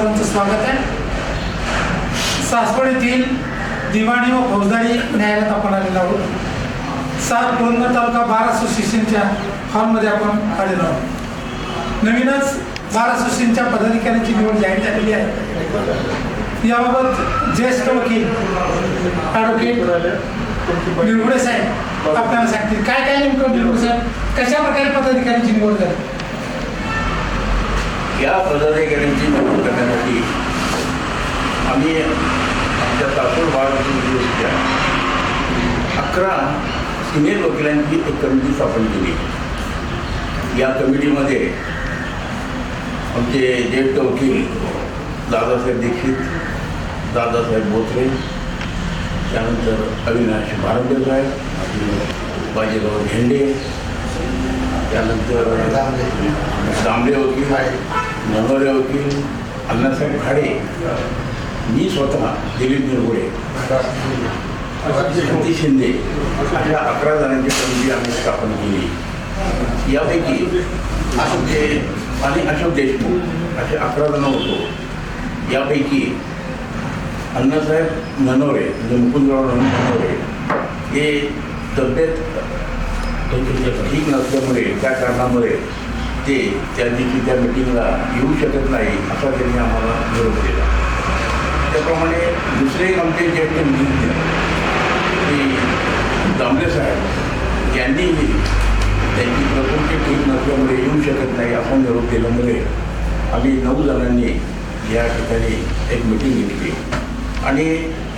चॅनलमध्ये सर्वांचं स्वागत आहे. सासवड येथील दिवाणी व फौजदारी न्यायालयात आपण आलेलो आहोत. सात पुरंदर तालुका बार असोसिएशनच्या हॉलमध्ये आपण आलेलो आहोत. नवीनच बार असोसिएशनच्या पदाधिकाऱ्यांची निवड जाहीर झालेली आहे. याबाबत ज्येष्ठ वकील ॲडव्होकेट निरगुडे साहेब आपल्याला सांगतील. काय काय नेमकं निरगुडे साहेब? कशा प्रकारे पदाधिकाऱ्यांची निवड झाली? या पदाधिकाऱ्यांची निवड करण्यासाठी आम्ही आमच्या सासूर बाळाच्या अकरा सिनियर वकिलांची एक कमिटी स्थापन केली. या कमिटीमध्ये आमचे ज्येष्ठ वकील दादासाहेब दीक्षित दादासाहेब बोत्रे त्यानंतर अविनाश भारंबे साहेब बाजीराव झेंडे त्यानंतर दामले वकील. नवरे वकील अण्णासाहेब खाडे मी स्वतः दिलीप निरगुडे शक्ती शिंदे अशा अकरा जणांची समिती आम्ही स्थापन केली. यापैकी आमचे आणि अशोक देशमुख असे अकरा जण होतो. यापैकी अण्णासाहेब ननवरे म्हणजे मुकुंदराव ननवरे हे तब्येत ठीक नसल्यामुळे त्या कारणामुळे ते त्या दिवशी त्या मिटिंगला येऊ शकत नाही असा त्यांनी आम्हाला निरोप दिला त्याप्रमाणे दुसरे आमचे ते विधिज्ञ श्री दामले साहेब यांनीही त्यांची प्रकृती ठीक नसल्यामुळे येऊ शकत नाही असा निरोप दिल्यामुळे आम्ही नऊ जणांनी या ठिकाणी एक मिटिंग घेतली. आणि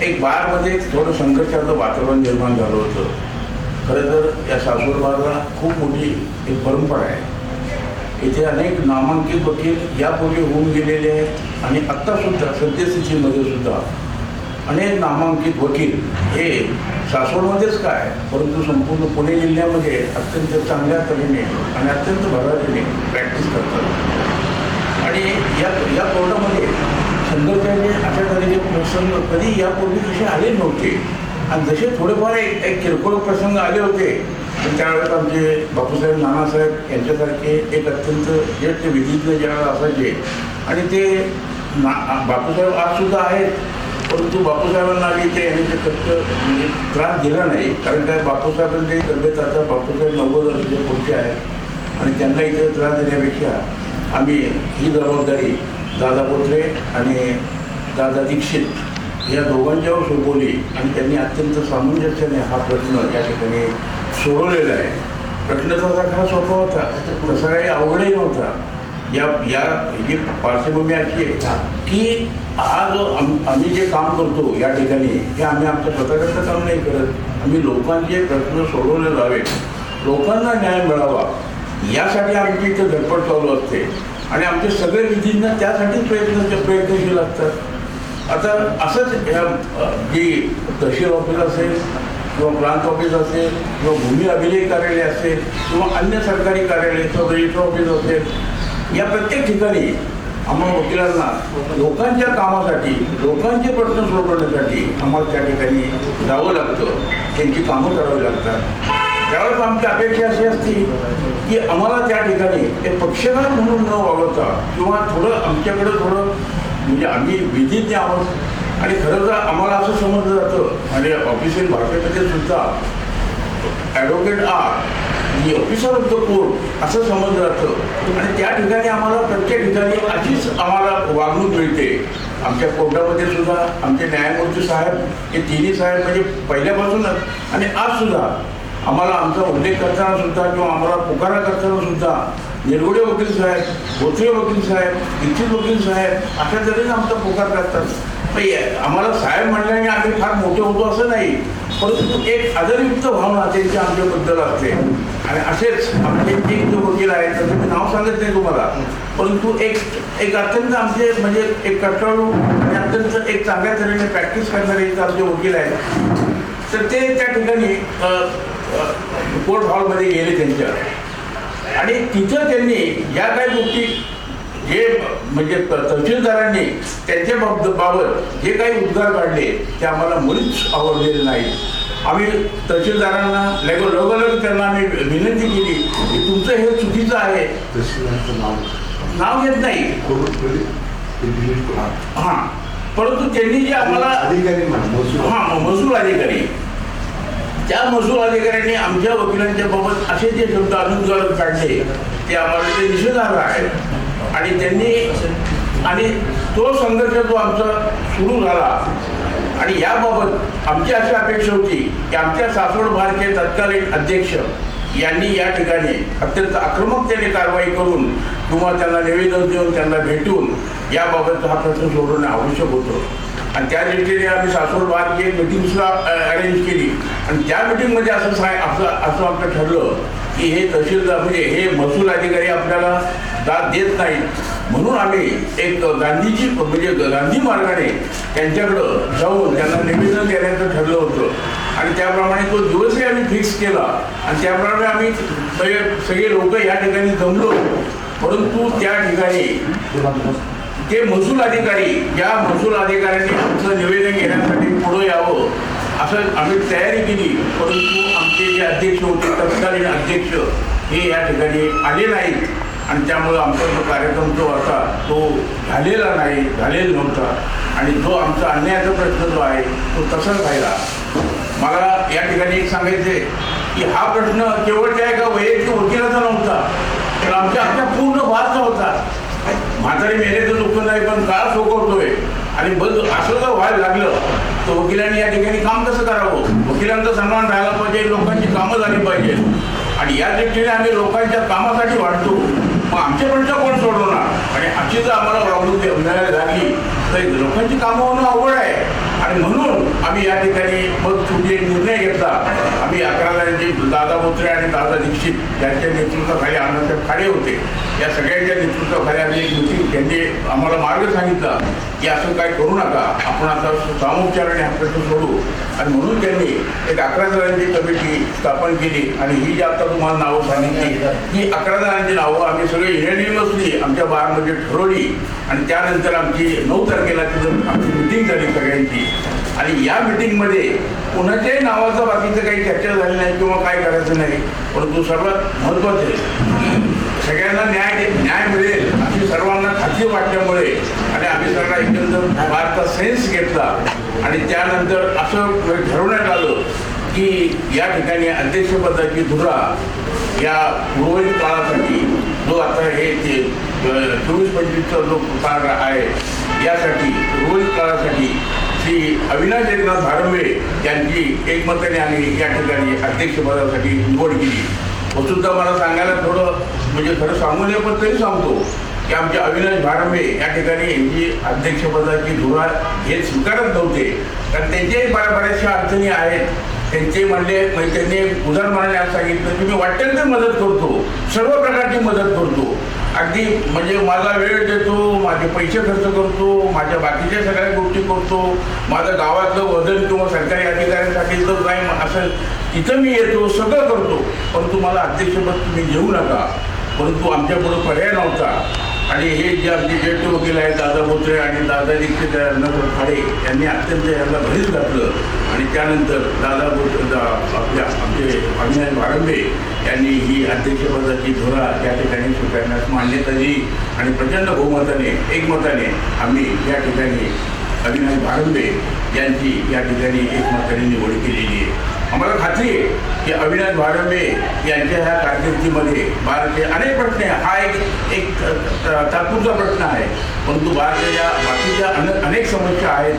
एक बारमध्ये थोडं संघर्षाचं वातावरण निर्माण झालं होतं. खरं तर या सासूरबारला खूप मोठी एक परंपरा आहे. इथे अनेक नामांकित वकील यापूर्वी होऊन गेलेले आहेत. आणि आत्तासुद्धा सद्यस्थितीमध्ये सुद्धा अनेक नामांकित वकील हे सासवडमध्येच काय परंतु संपूर्ण पुणे जिल्ह्यामध्ये अत्यंत चांगल्या तऱ्हेने आणि अत्यंत भरारीने प्रॅक्टिस करतात. आणि या या कोर्टामध्ये संघर्षाने अशा तऱ्हेचे प्रसंग कधी यापूर्वी कसे आले नव्हते. आणि जसे थोडेफार एक एक किरकोळ प्रसंग आले होते त्यावेळेस आमचे बापूसाहेब नानासाहेब यांच्यासारखे एक अत्यंत ज्येष्ठ विधिज्ञ ज्यावेळेला असायचे आणि ते ना बापूसाहेब आजसुद्धा आहेत परंतु बापूसाहेबांना आम्ही ते यांनी ते कष्ट म्हणजे त्रास दिला नाही. कारण काय बापूसाहेबांचे तब्येत आता बापूसाहेब नव्वद वर्षाचे पुढचे आहेत आणि त्यांना इथे त्रास देण्यापेक्षा आम्ही ही जबाबदारी दादा पोत्रे आणि दादा दीक्षित या दोघांच्यावर सोपवली. आणि त्यांनी अत्यंत सामंजस्याने हा प्रश्न या ठिकाणी सोडवलेला आहे. तसा खरा सोपा होता. तसा काही अवघडही नव्हता. या या ही पार्श्वभूमी अशी आहे की आज आम- आम्ही जे काम करतो या ठिकाणी हे आम्ही आमच्या स्वतःकडचं काम नाही करत. आम्ही लोकांचे प्रश्न सोडवले जावे लोकांना न्याय मिळावा यासाठी आमची इथं धडपड चालू असते. आणि आमचे सगळे विधींना त्यासाठीच प्रयत्न प्रयत्नशील असतात. आता असंच जी तहसील ऑफिस असेल किंवा प्रांत ऑफिस असेल किंवा भूमी अभिलेख कार्यालय असेल किंवा अन्य सरकारी कार्यालय किंवा रजिस्टर ऑफिस असेल या प्रत्येक ठिकाणी आम्हाला वकिलांना लोकांच्या कामासाठी लोकांचे प्रश्न सोडवण्यासाठी आम्हाला त्या ठिकाणी जावं लागतं. त्यांची कामं करावी लागतात. त्यावेळेस आमची अपेक्षा अशी असती की आम्हाला त्या ठिकाणी एक पक्षकार म्हणून न वागवता किंवा थोडं आमच्याकडं थोडं म्हणजे आम्ही विधिज्ञ आहोत आणि खरं तर आम्हाला असं समजलं जातं आणि ऑफिशियल भाषेमध्ये सुद्धा ॲडव्होकेट आर ही ऑफिसर ऑफ द कोर्ट असं समजलं जातं. आणि त्या ठिकाणी आम्हाला प्रत्येक ठिकाणी अशीच आम्हाला वागणूक मिळते. आमच्या कोर्टामध्ये सुद्धा आमचे न्यायमूर्ती साहेब हे तिन्ही साहेब म्हणजे पहिल्यापासूनच आणि आज सुद्धा आम्हाला आमचा उल्लेख करताना सुद्धा किंवा आम्हाला पुकारा करताना सुद्धा निरगुडे वकील साहेब भोसले वकील साहेब इच्छित वकील साहेब अशा तऱ्हेने आमचा पुकार करतात. पण आम्हाला साहेब म्हणल्याने आम्ही फार मोठे होतो असं नाही. परंतु एक आदरयुक्त भावना त्यांची आमच्याबद्दल असते. आणि असेच आमचे एक जे वकील आहेत त्याचं मी नाव सांगत नाही तुम्हाला. परंतु एक एक अत्यंत आमचे म्हणजे एक कष्टाळू आणि अत्यंत एक चांगल्या तऱ्हेने प्रॅक्टिस करणारे एक आमचे वकील आहेत. तर ते त्या ठिकाणी कोर्ट हॉलमध्ये गेले त्यांच्या. आणि तिथं त्यांनी या काही गोष्टी जे म्हणजे तहसीलदारांनी त्यांच्या बाबत जे काही उद्गार काढले ते आम्हाला मुळीच आवडलेले नाहीत. आम्ही तहसीलदारांना लग लगोलग त्यांना आम्ही विनंती केली की तुमचं हे चुकीचं आहे. तहसीलदारचं नाव नाव घेत नाही. हां. परंतु त्यांनी जे आम्हाला अधिकारी हा महसूल अधिकारी. त्या महसूल अधिकाऱ्यांनी आमच्या वकिलांच्या बाबत असे जे शब्द अनुद्गार काढले ते आम्हाला ते निषेधार्ह आहे आणि त्यांनी आणि तो संघर्ष जो आमचा सुरू झाला आणि याबाबत आमची अशी अपेक्षा होती की आमच्या सासवड भारतीय तत्कालीन अध्यक्ष यांनी या ठिकाणी अत्यंत आक्रमकतेने कारवाई करून किंवा त्यांना निवेदन देऊन त्यांना भेटून याबाबतचा हा प्रश्न सोडवणं आवश्यक होतं. आणि त्या दृष्टीने आम्ही सासवड बारची एक मीटिंग सुद्धा अरेंज केली. आणि त्या मीटिंगमध्ये असं साय असं असं आमचं ठरलं की हे तहसीलदार म्हणजे हे महसूल अधिकारी आपल्याला दाद देत नाहीत. म्हणून आम्ही एक गांधीची म्हणजे गांधी मार्गाने त्यांच्याकडं जाऊन त्यांना निवेदन देण्याचं ठरलं होतं. आणि त्याप्रमाणे तो दिवसही आम्ही फिक्स केला. आणि त्याप्रमाणे आम्ही सगळे सगळे लोक या ठिकाणी जमलो. परंतु त्या ठिकाणी ते महसूल अधिकारी या महसूल अधिकाऱ्यांनी आमचं निवेदन घेण्यासाठी पुढं यावं असं आम्ही तयारी केली. परंतु आमचे जे अध्यक्ष होते तत्कालीन अध्यक्ष हे या ठिकाणी आले नाहीत. आणि त्यामुळं आमचा जो कार्यक्रम जो होता तो झालेला नाही झालेला नव्हता. आणि जो आमचा अन्यायाचा प्रश्न जो आहे तो तसाच राहिला. मला या ठिकाणी एक सांगायचं की हा प्रश्न केवळ त्या एका वैयक्तिक वकिलाचा नव्हता तर आमच्या आमच्या पूर्ण भारचा होता. म्हातारी तर दुःख नाही पण काळ सोकवतोय. आणि बंद असं जर व्हायला लागलं तर वकिलांनी या ठिकाणी काम कसं करावं? वकिलांचा सन्मान राहायला पाहिजे लोकांची कामं झाली पाहिजे. आणि या दृष्टीने आम्ही लोकांच्या कामासाठी वाढतो. मग आमचे प्रश्न कोण सोडवणार? आणि अशी जर आम्हाला प्रवृत्ती अभिनयाला लागली तर लोकांची कामं होणं अवघड आहे. आणि म्हणून आम्ही या ठिकाणी मग निर्णय घेतला. आम्ही अकरा जणांचे दादा बोत्रे आणि दादा दीक्षित यांच्या नेतृत्वाखाली आनंद खाडे होते. या सगळ्यांच्या नेतृत्वाखाली आम्ही एक मिटिंग त्यांनी आम्हाला मार्ग सांगितला की असं काय करू नका आपण आता सामोपचाराने हा प्रश्न सोडू. आणि म्हणून त्यांनी एक अकरा जणांची कमिटी स्थापन केली आणि ही जी आता तुम्हाला नावं सांगितली ही अकरा जणांची नावं आम्ही सगळे युनियनमसली आमच्या बारमध्ये ठरवली. आणि त्यानंतर आमची नऊ तारखेला तिथं आमची मिटिंग झाली सगळ्यांची. आणि या मिटिंगमध्ये कोणाच्याही नावाचं बाकीचं काही चर्चा झाली नाही किंवा काय करायचं नाही. परंतु सर्वात महत्त्वाचं आहे सगळ्यांना न्याय न्याय मिळेल अशी सर्वांना खात्री वाटल्यामुळे आणि आम्ही सगळा एकंदर भारताचा सेन्स घेतला. आणि त्यानंतर असं ठरवण्यात आलं की या ठिकाणी अध्यक्षपदाची धुरा या उर्वरित काळासाठी जो आता हे ते चोवीस पंचवीसचा जो काळ आहे यासाठी उर्वरित काळासाठी श्री अविनाश एकनाथ भारंबे यांची एकमताने आम्ही या ठिकाणी अध्यक्षपदासाठी निवड केली. वसुद्धा मला सांगायला थोडं म्हणजे खरं सांगू नये पण तरी सांगतो की आमचे अविनाश भारंबे या ठिकाणी यांची अध्यक्षपदाची धुरा हे स्वीकारत नव्हते. कारण त्यांच्याही बऱ्या बऱ्याचशा अडचणी आहेत. त्यांचे म्हणले म्हणजे त्यांनी उदाहरण उदाहरणाने असं सांगितलं की मी वाटेल तर मदत करतो. सर्व प्रकारची मदत करतो. अगदी म्हणजे मला वेळ देतो माझे पैसे खर्च करतो माझ्या बाकीच्या सगळ्या गोष्टी करतो. माझं गावातलं वजन किंवा सरकारी अधिकाऱ्यांसाठी जर नाही असेल तिथं मी येतो सगळं करतो. परंतु मला अध्यक्षपद तुम्ही घेऊ नका. परंतु आमच्यापुढं पर्याय नव्हता. आणि हे जे आमचे ज्येष्ठ वकील आहेत दादा बोत्रे आणि दादा दीक्षित अण्णासाहेब खाडे यांनी अत्यंत यांना भरीच घातलं. आणि त्यानंतर दादा आपल्या आमचे अभिनय भारंबे यांनी ही अध्यक्षपदाची धुरा या ठिकाणी स्वीकारण्यास मान्यता दिली. आणि प्रचंड बहुमताने एकमताने आम्ही या ठिकाणी अभिनय भारंबे यांची या ठिकाणी एकमताने निवड केलेली आहे. आम्हाला खात्री आहे की अविनाश भारंबे यांच्या ह्या कारकिर्दीमध्ये भारतीय अनेक प्रश्न आहे हा एक एक तात्पुरता प्रश्न आहे. परंतु भारताच्या बाकीच्या अनेक अनेक समस्या आहेत.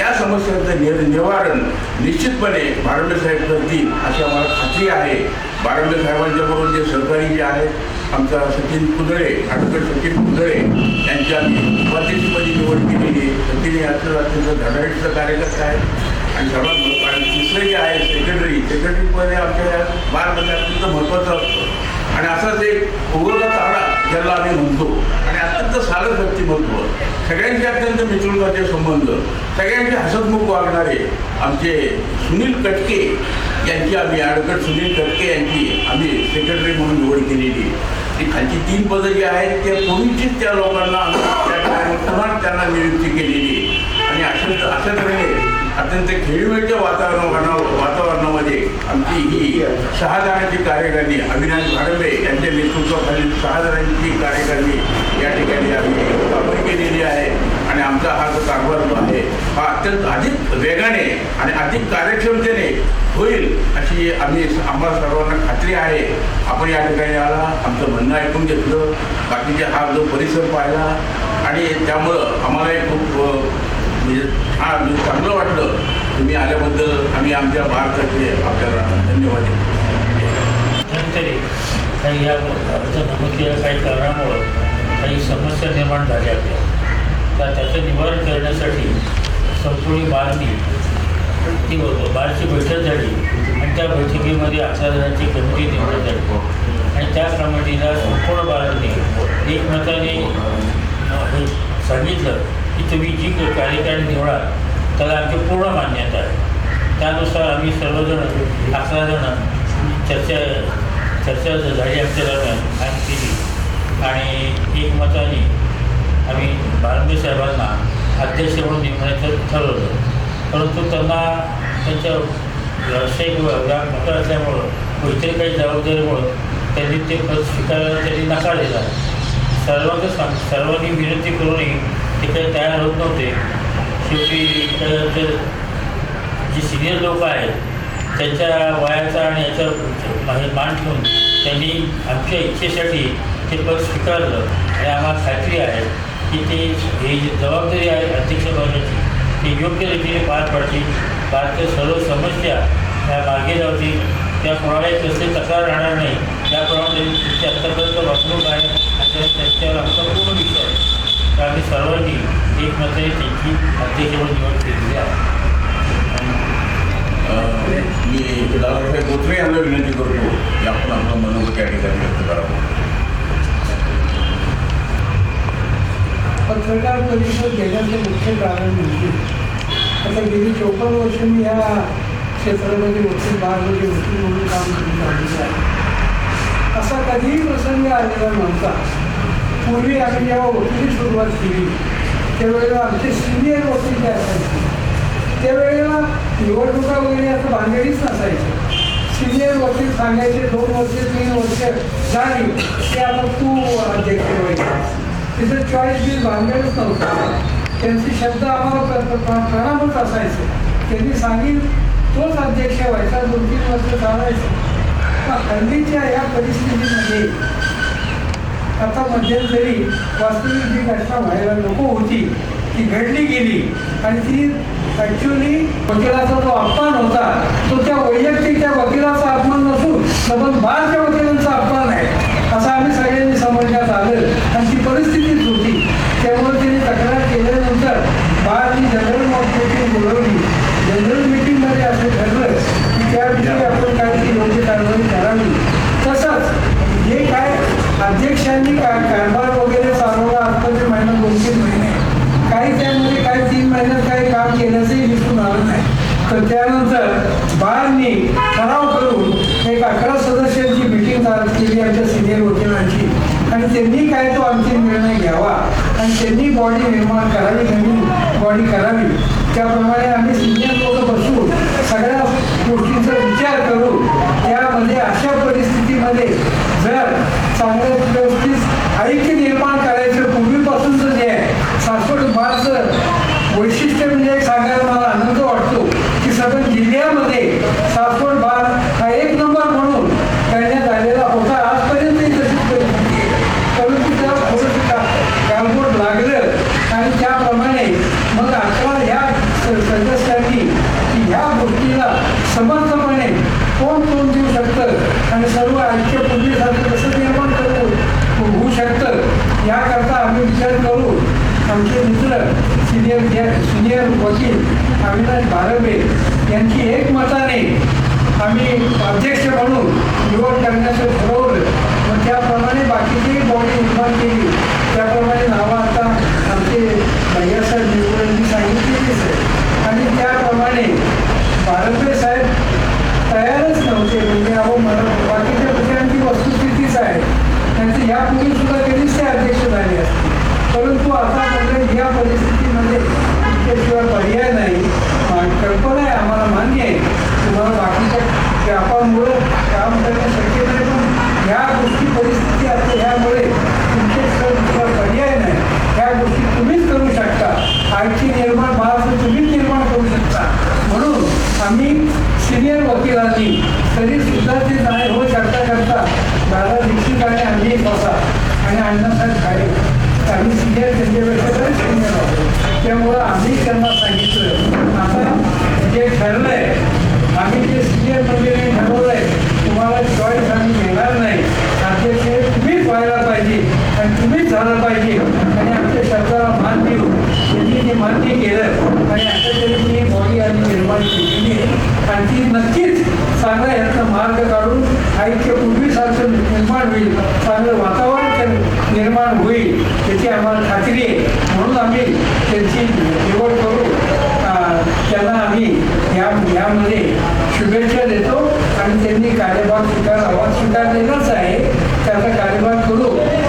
त्या समस्यांचं निर निवारण निश्चितपणे भारंबे साहेब करतील अशी आम्हाला खात्री आहे. भारंबे साहेबांच्या बरोबर जे सहकारी जे आहेत आमचा सचिन कुदळे ॲडव्होकेट सचिन कुदळे यांच्या आम्ही उपाध्यक्षपदी निवड केलेली सचिन हे अत्यंत धडाडीचं कार्यकर्ता आहे आणि सर्वात महत्त्व आणि तिसरं जे आहे सेक्रेटरी सेक्रेटरीमध्ये आमच्या बारमध्ये अत्यंत महत्त्वाचं असतं. आणि असाच एक उगवला तारा ज्याला आम्ही म्हणतो आणि अत्यंत सारं व्यक्तिमत्व सगळ्यांचे अत्यंत मित्रताचे संबंध सगळ्यांचे हसतमुख वागणारे आमचे सुनील कटके यांची आम्ही ॲडव्होकेट सुनील कटके यांची आम्ही सेक्रेटरी म्हणून निवड केलेली. ती खालची तीन पदं जी आहेत त्या पूर्वीचीच त्या लोकांना आम्ही त्या ठिकाणी पुन्हा त्यांना नियुक्ती केलेली. आणि अशा अशा तऱ्हेने अत्यंत खेळीमेळीच्या वातावरण वातावरणामध्ये आमची ही सहा जणांची कार्यकारणी अविनाश भाडंबे यांच्या नेतृत्वाखाली सहा जणांची कार्यकारणी या ठिकाणी आम्ही स्थापन केलेली आहे. आणि आमचा हा जो कारभार जो आहे हा अत्यंत अधिक वेगाने आणि अधिक कार्यक्षमतेने होईल अशी आम्ही आम्हाला सर्वांना खात्री आहे. आपण या ठिकाणी आला आमचं म्हणणं ऐकून घेतलं बाकीचे हा जो परिसर पाहिला आणि त्यामुळं आम्हालाही खूप म्हणजे हां चांगलं वाटलं. तुम्ही आल्याबद्दल आम्ही आमच्या भारताचे आपल्याला धन्यवाद देतो. काही या अर्ज काही कारणामुळं काही समस्या निर्माण झाल्या होत्या तर त्याचं निवारण करण्यासाठी संपूर्ण बारनी ती बारची बैठक झाली आणि त्या बैठकीमध्ये अकरा जणांची कमिटी निवडण्यात झाली आणि त्या कमिटीला संपूर्ण बारांनी एकमताने सांगितलं की तुम्ही जी कार्यकारिणी निवडा. त्याला आमची पूर्ण मान्यता आहे. त्यानुसार आम्ही सर्वजण अकरा जण चर्चा चर्चा झाली आमच्या दरम्यान आणि केली. आणि एकमताने आम्ही बारंबे साहेबांना अध्यक्ष म्हणून नेमण्याचं ठरवलं. परंतु त्यांना त्यांच्या व्यावसायिक व्याप मोठा असल्यामुळं व इतर काही जबाबदारीमुळं त्यांनी ते पद स्वीकारायला त्यांनी नकार दिला सर्वांचं सांग सर्वांनी विनंती करूनही तिकडे तयार होत नव्हते. शेवटी त्या- जी सिनियर लोक आहेत त्यांच्या वयाचा आणि याचा मान ठेवून त्यांनी आमच्या इच्छेसाठी ते पद स्वीकारलं. आणि आम्हाला खात्री आहे की ते ही जी जबाबदारी आहे अध्यक्षपदाची ती योग्य रीतीने पार पडतील. भारतीय सर्व समस्या ह्या मागे जावतील त्या कोणालाही तसे तक्रार राहणार नाही. त्याप्रमाणे त्यांनी आत्तापर्यंत अंतर्गत वागणूक आहे. आणि त्यांच्यावर आमचा पूर्ण विश्वास तर आम्ही सर्वांनी एकमताने त्यांची अध्यक्ष म्हणून निवड केलेली आहे. मी दादासाहेब गोत्रे यांना विनंती करतो की आपण आपलं मनोगत या ठिकाणी व्यक्त करावं. पत्रकार परिषद घेण्याचं मुख्य कारण म्हणजे आता गेली चौपन्न वर्ष मी या क्षेत्रामध्ये वकील बारमध्ये वकील म्हणून काम करून आलेलं आहे. असा कधीही प्रसंग आलेला नव्हता. पूर्वी आम्ही जेव्हा वकिली सुरुवात केली. त्यावेळेला आमचे सिनियर वकील जे असायचे? त्यावेळेला निवडणुका वगैरे असं भानगडीच नसायचं. सिनियर वकील सांगायचे दोन वर्षे तीन वर्ष झाली की आता तू अध्यक्ष व्हायचं तिथं चॉईस बिल भानगडच नव्हतं. त्यांचे शब्द आम्हाला प्र- प्र- प्रणामच असायचे. त्यांनी सांगेल तोच अध्यक्ष व्हायचा दोन तीन वर्ष चालायचं. पण हल्लीच्या या परिस्थितीमध्ये आता मध्यंतरी वास्तविक जी घटना व्हायला नको होती ती घडली गेली. आणि ती ॲक्च्युली वकिलाचा जो अपमान होता तो त्या वैयक्तिक त्या वकिलाचा अपमान नसून सबंध बारच्या वकिलांचा अपमान आहे. असं आम्ही सगळ्यांनी समजण्यात आलं. आणि ती परिस्थितीच होती त्यामुळे त्यांनी तक्रार केल्यानंतर बारनी जनरल मीटिंग बोलवली जनरल मीटिंगमध्ये असं ठरलं की त्याविषयी आपण काय ती योग्य कारवाई करावी तसंच जे काय अध्यक्षांनी का कारभार वगैरे चालवला? आत्ताचे महिना दोन तीन महिने काही त्यामध्ये काही तीन महिन्यात काही काम केल्याचंही दिसून आलं नाही. तर त्यानंतर बारनी ठराव करून एक अकरा सदस्यांची मिटिंग केली आमच्या सिनियर वकिलांची. आणि त्यांनी काय तो अंतिम निर्णय घ्यावा? आणि त्यांनी बॉडी निर्माण करावी नवीन बॉडी करावी. त्याप्रमाणे आम्ही सिनियर लोक बसून सगळ्या गोष्टींचा विचार करू त्यामध्ये अशा परिस्थितीमध्ये जर चांगल्या व्यवस्थित ऐक्य निर्माण अविनाश बारंबे यांची एकमताने आम्ही अध्यक्ष म्हणून निवड करण्याचं ठरवलं. व त्याप्रमाणे बाकीचीही बॉडी निर्माण केली. त्याप्रमाणे नावा आणि ती नक्कीच चांगला याचा मार्ग काढून ऐक्य पूर्वीसारखं निर्माण होईल चांगलं वातावरण निर्माण होईल याची आम्हाला खात्री आहे. म्हणून आम्ही त्यांची निवड करू. त्यांना आम्ही या यामध्ये शुभेच्छा देतो आणि त्यांनी कार्यभाग स्वीकारावा स्वीकारलेलाच आहे. त्याचा कार्यभाग करू.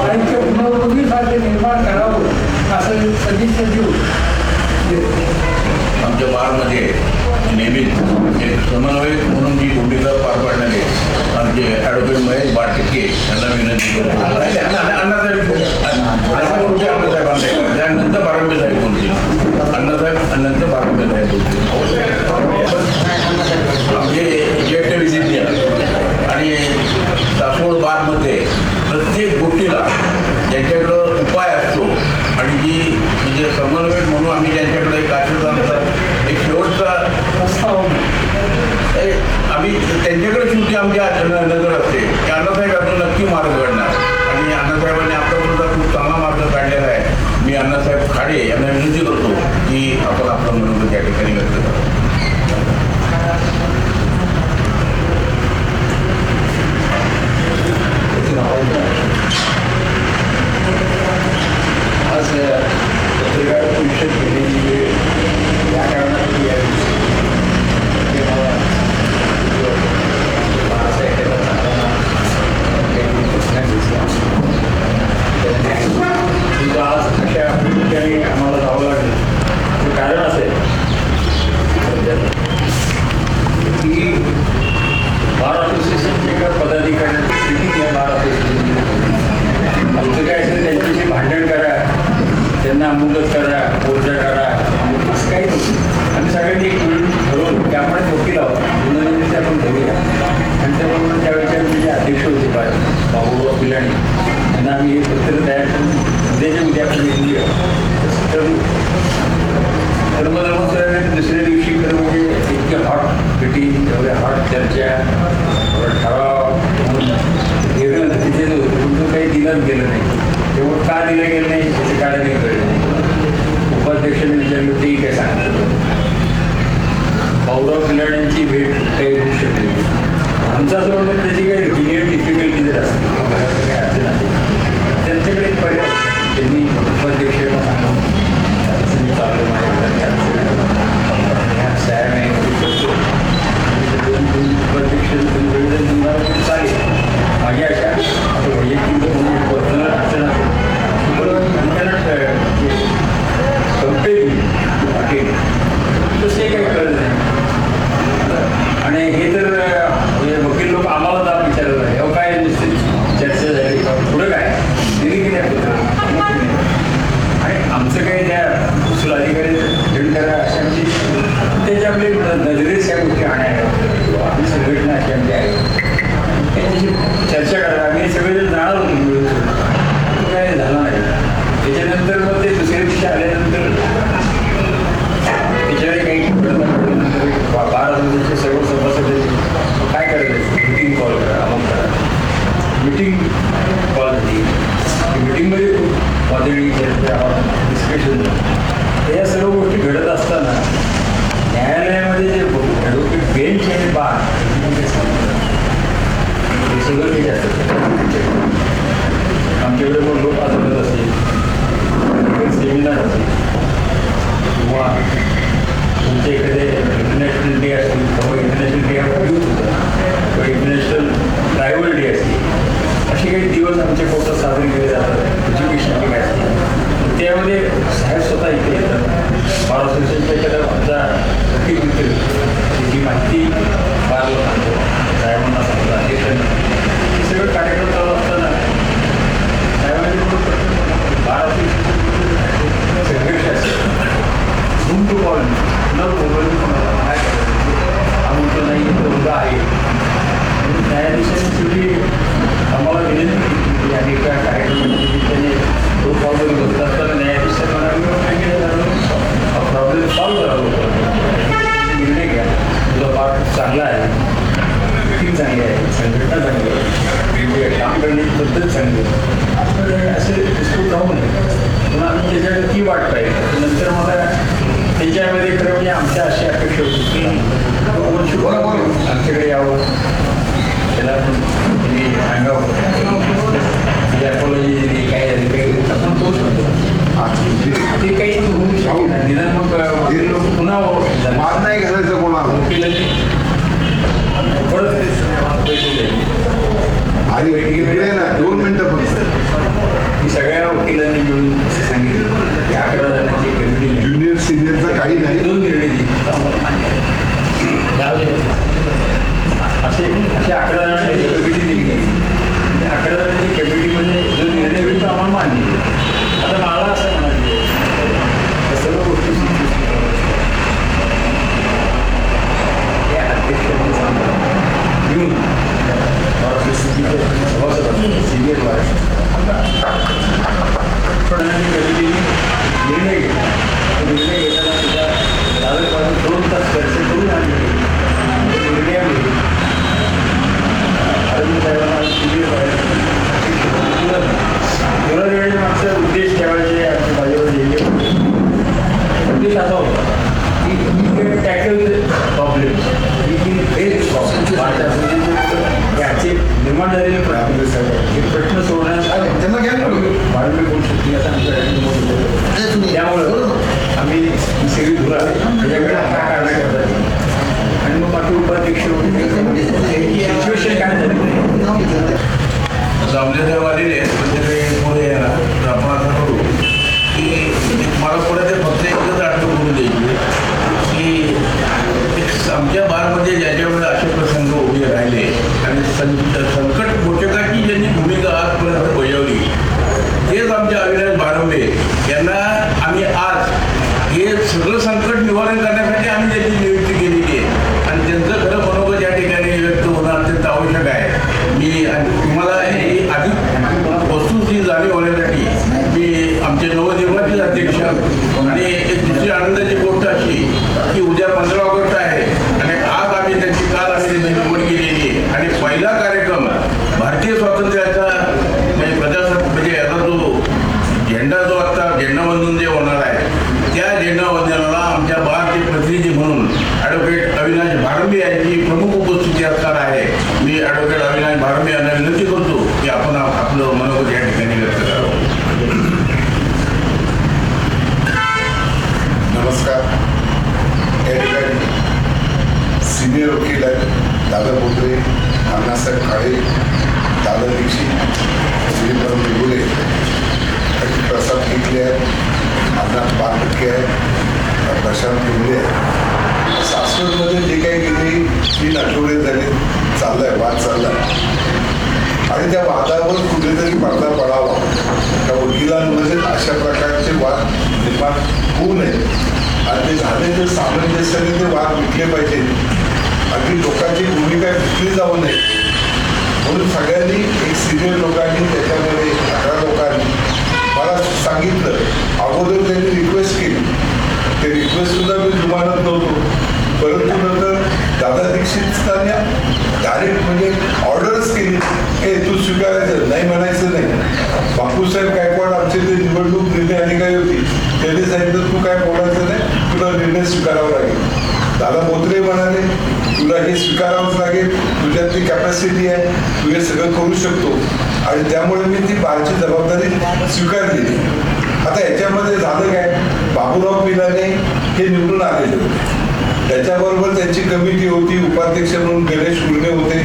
आणि ते पुनर्पूर्वीसारखे निर्माण करावं असं सदिच्छा देऊ. आमच्या बाळमध्ये नेहमीच एक समन्वयक म्हणून जी भूमिका पार पाडणारे आमचे ॲडव्होकेट महेश बाटके यांना विनंती करतो अनंत बारावे साहेब कोणते अण्णासाहेब अनंत बारावे साहेब कोणते आमचे ज्येष्ठ विधिज्ञ आणि सासवड बारमध्ये प्रत्येक गोष्टीला त्यांच्याकडं उपाय असतो आणि जी म्हणजे समन्वयक म्हणून आम्ही Thank you. आउट ऑफ हंड्रेडची वेट काही होऊ शकते आमचा जो त्याची काही डिलियर डिफिकल्टी जर असते काही अडचण आहे त्यांच्याकडे पर्याय त्यांनी उपाध्यक्षांना सांगून अडचणी प्रॉब्लेम आहे अडचण आहे सॅम आहे उपाध्यक्ष Thank you. निदान मग वीर लोक पुन्हा मान नाही घालायचं कोणाला आधी इकडे ना दोन मिनिटं फक्त सगळ्या वकिलांनी मिळून सांगितलं. याकडे ज्युनियर सिनियरचा काही नाही. दोन निर्णय असे असे आकडे निर्णय घेतला निर्णय घेताना सुद्धा दोन तास खर्च करून आणले सगळं संकट निवारण करण्यासाठी दादा दीक्षित श्रीधर बेगुले प्रसाद टिकले आहेत पाच टक्के आहेत प्रशांत टिंगले आहेत सासवडमध्ये जे काही गेली तीन आठवडे झाले चाललं आहे वाद चालला आहे आणि त्या वादावर कुठेतरी पडदा पडावा. त्या वकिलांमध्ये म्हणजे अशा प्रकारचे वाद निर्माण होऊ नये. आणि ते झाले तर सामंजस्याने ते वाद विकले पाहिजे. अगदी लोकांची भूमिका विकली जाऊ नये. म्हणून सगळ्यांनी एक सिनियर लोकांनी त्याच्यामध्ये अकरा लोकांनी मला सांगितलं. अगोदर त्यांनी रिक्वेस्ट केली. ते रिक्वेस्टसुद्धा मी जुमानत नव्हतो परंतु नंतर दादा दीक्षितने डायरेक्ट म्हणजे ऑर्डरच केली. हे तू स्वीकारायचं? नाही म्हणायचं नाही. बापूसाहेब गायकवाड आमचे ते निवडणूक निर्णय अधिकारी होती. त्यांनी सांगितलं तू काय बोलायचं नाही? तुला निर्णय स्वीकारावा लागेल. दादा मोत्रे म्हणाले तुला हे स्वीकारावंच लागेल. तुझ्यात ती कॅपॅसिटी आहे तू हे सगळं करू शकतो. आणि त्यामुळे मी ती बारची जबाबदारी स्वीकारली. आता याच्यामध्ये झालं काय? बाबूराव पिलाने हे निवडून आलेले होते. त्याच्याबरोबर त्यांची कमिटी होती उपाध्यक्ष म्हणून गणेश गुरणे होते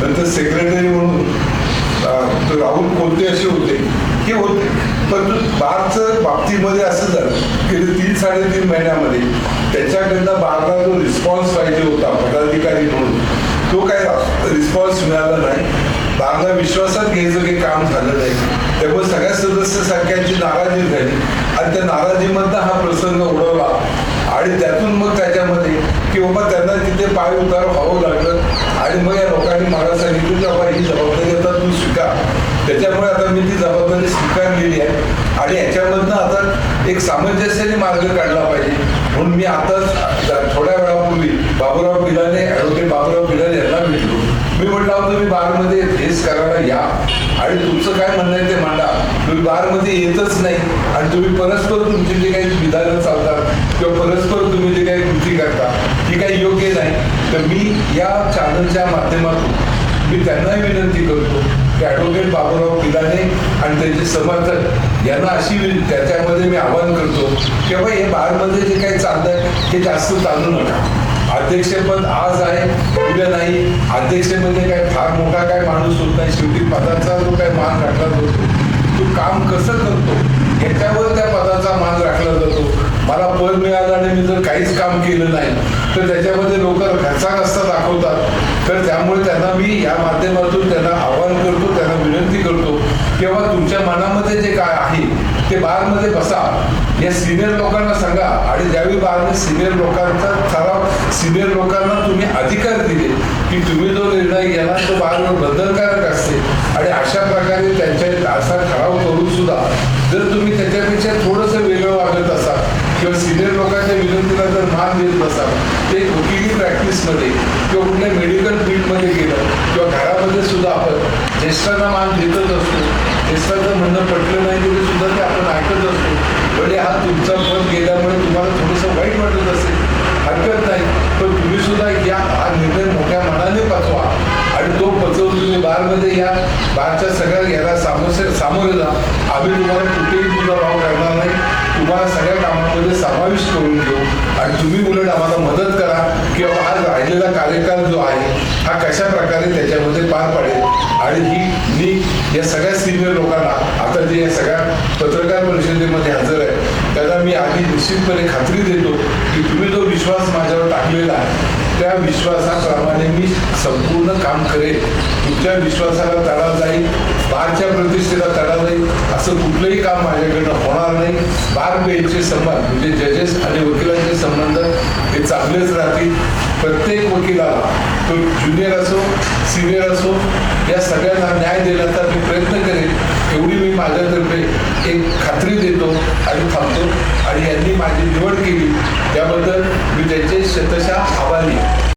नंतर सेक्रेटरी म्हणून राहुल कोणते असे होते. हे होते. पण बारचं बाबतीमध्ये असं झालं गेले तीन साडेतीन महिन्यामध्ये त्याच्याकडनं बारला जो रिस्पॉन्स पाहिजे होता पदाधिकारी म्हणून तो काय रिस्पॉन्स मिळाला नाही. बारला विश्वासात घ्यायचं काही काम झालं नाही. त्यामुळे सगळ्या सदस्य संख्यांची नाराजी झाली आणि त्या नाराजीमधनं हा प्रसंग उडवला. आणि त्यातून मग त्याच्यामध्ये की बाबा त्यांना तिथे पाय उतार व्हावं लागलं आणि मग या लोकांनी मला सांगितलं की बाबा ही जबाबदारी आता तू स्वीकार. त्याच्यामुळे आता मी ती जबाबदारी स्वीकारलेली आहे. आणि याच्यामधनं आता एक सामंजस्याने मार्ग काढला पाहिजे. म्हणून मी आताच थोड्या वेळापूर्वी बाबूराव पिलाने ॲडव्होकेट बाबूराव पिलाने यांना भेटलो. मी म्हटलं अहो तुम्ही बारमध्ये फेस करायला या. आणि तुमचं काय म्हणणं आहे ते मांडा. तुम्ही बारमध्ये येतच नाही. आणि तुम्ही परस्पर तुमची जे काही विधानं चालतात किंवा परस्पर तुम्ही जे काही कृती करता ती काही योग्य नाही. तर मी या चॅनलच्या माध्यमातून मी त्यांनाही विनंती करतो की ॲडव्होकेट बाबूराव पिलाने आणि त्यांचे समर्थक यांना अशी त्याच्यामध्ये मी आवाहन करतो की बाबा हे बारमध्ये जे काही चाललंय हे जास्त चालू नका. अध्यक्षपद आज आहे उद्या नाही. अध्यक्ष म्हणजे काय फार मोठा काय माणूस होत नाही. शेवटी पदाचा जो काय मान राखला जातो तो काम कसं करतो याच्यावर त्या पदाचा मान राखला जातो. मला पद मिळालं आणि मी जर काहीच काम केलं नाही तर त्याच्यामध्ये लोक घरचा रस्ता दाखवतात. तर त्यामुळे त्यांना मी या माध्यमातून त्यांना आवाहन करतो त्यांना विनंती करतो किंवा तुमच्या मनामध्ये जे काय आहे ते बारमध्ये बसा. या सिनियर लोकांना सांगा. आणि ज्यावेळी बारने सिनियर लोकांचा ठराव सिनियर लोकांना तुम्ही अधिकार दिले की तुम्ही जो निर्णय घ्याला तो बारवर बंधनकारक असते. आणि अशा प्रकारे त्यांच्या असा ठराव करून सुद्धा जर तुम्ही त्याच्यापेक्षा थोडंसं वेगळं वागत असाल किंवा सिनियर लोकांच्या विनंतीला जर मान देत नसाल ते प्रॅक्टिसमध्ये किंवा कुठल्या मेडिकल फील्डमध्ये गेलं किंवा घरामध्ये सुद्धा आपण ज्येष्ठांना मान देतच असतो ज्येष्ठांचं म्हणणं पटलं नाही तरी सुद्धा ते आपण ऐकत असतो. म्हणजे हा तुमचा पद गेल्यामुळे तुम्हाला थोडंसं वाईट वाटत असेल हरकत नाही पण तुम्ही सुद्धा या हा निर्णय मोठ्या मनाने पचवा आणि तो पचवून तुम्ही बारमध्ये या बारच्या सगळ्या याला सामोसे सामोरे जा. आम्ही तुम्हाला कुठेही तुझा भाव करणार नाही. तुम्हाला सगळ्या समाविष्ट करून घेऊ. आणि तुम्ही उलट आम्हाला मदत करा किंवा हा राहिलेला कार्यकाल जो आहे हा कशा प्रकारे त्याच्यामध्ये पार पाडेल? आणि ही मी या सगळ्या सिनियर लोकांना आता जे या सगळ्या पत्रकार परिषदेमध्ये हजर आहे त्यांना मी आधी निश्चितपणे खात्री देतो की तुम्ही जो विश्वास माझ्यावर टाकलेला आहे त्या विश्वासाप्रमाणे मी संपूर्ण काम करेन. कुठल्या विश्वासाला तडा जाईल बारच्या प्रतिष्ठेला तडा जाईल. असं कुठलंही काम माझ्याकडनं होणार नाही. बार बेंचचे संबंध म्हणजे जजेस आणि वकिलांचे संबंध हे चांगलेच राहतील. प्रत्येक वकिलाला तो ज्युनियर असो सिनियर असो या सगळ्यांना न्याय देण्याचा मी प्रयत्न करेन. एवढी मी माझ्यातर्फे एक खात्री देतो आणि थांबतो. आणि यांनी माझी निवड केली. त्याबद्दल मी त्यांचे शतशा आभारी